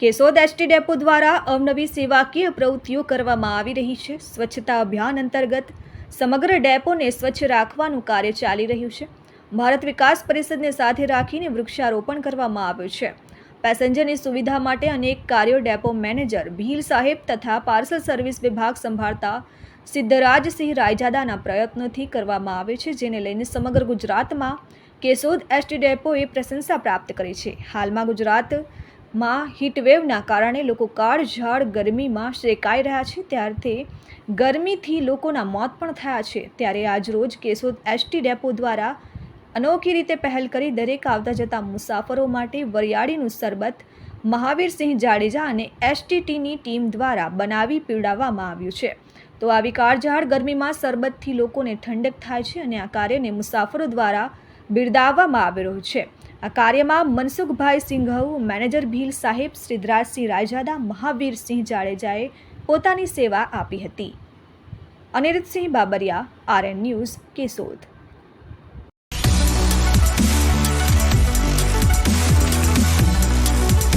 Keshod ST depot દ્વારા અવનવી સેવાકીય પ્રવૃત્તિઓ કરવામાં આવી રહી છે. સ્વચ્છતા અભિયાન અંતર્ગત સમગ્ર ડેપોને સ્વચ્છ રાખવાનું કાર્ય ચાલી રહ્યું છે. ભારત વિકાસ પરિષદને સાથે રાખીને વૃક્ષારોપણ કરવામાં આવ્યું છે. પેસેન્જરની સુવિધા માટે અનેક કાર્યો ડેપો મેનેજર ભીલ સાહેબ તથા પાર્સલ સર્વિસ વિભાગ સંભાળતા સિદ્ધરાજસિંહ રાયજાદાના પ્રયત્નોથી કરવામાં આવે છે, જેને લઈને સમગ્ર ગુજરાતમાં કેશોદ એસટી ડેપોએ પ્રશંસા પ્રાપ્ત કરી છે. હાલમાં ગુજરાતમાં હીટવેવના કારણે લોકો કાળઝાળ ગરમીમાં શેકાઈ રહ્યા છે. ત્યારથી ગરમીથી લોકોના મોત પણ થયા છે. ત્યારે આજરોજ કેશોદ એસટી ડેપો દ્વારા અનોખી રીતે પહેલ કરી દરેક આવતા જતા મુસાફરો માટે વરિયાળીનું શરબત મહાવીરસિંહ જાડેજા અને એસટીટીની ટીમ દ્વારા બનાવી પીવડાવવામાં આવ્યું છે. તો આવી કાળઝાળ ગરમીમાં શરબતથી લોકોને ઠંડક થાય છે અને આ કાર્યને મુસાફરો દ્વારા બિરદાવવામાં આવી રહ્યું છે. આ કાર્યમાં મનસુખભાઈ સિંઘવ, મેનેજર ભીલ સાહેબ શ્રીધરાજસિંહ રાયજાદા મહાવીરસિંહ જાડેજાએ પોતાની સેવા આપી હતી. Aniruddhsinh Babariya, RN news Keshod.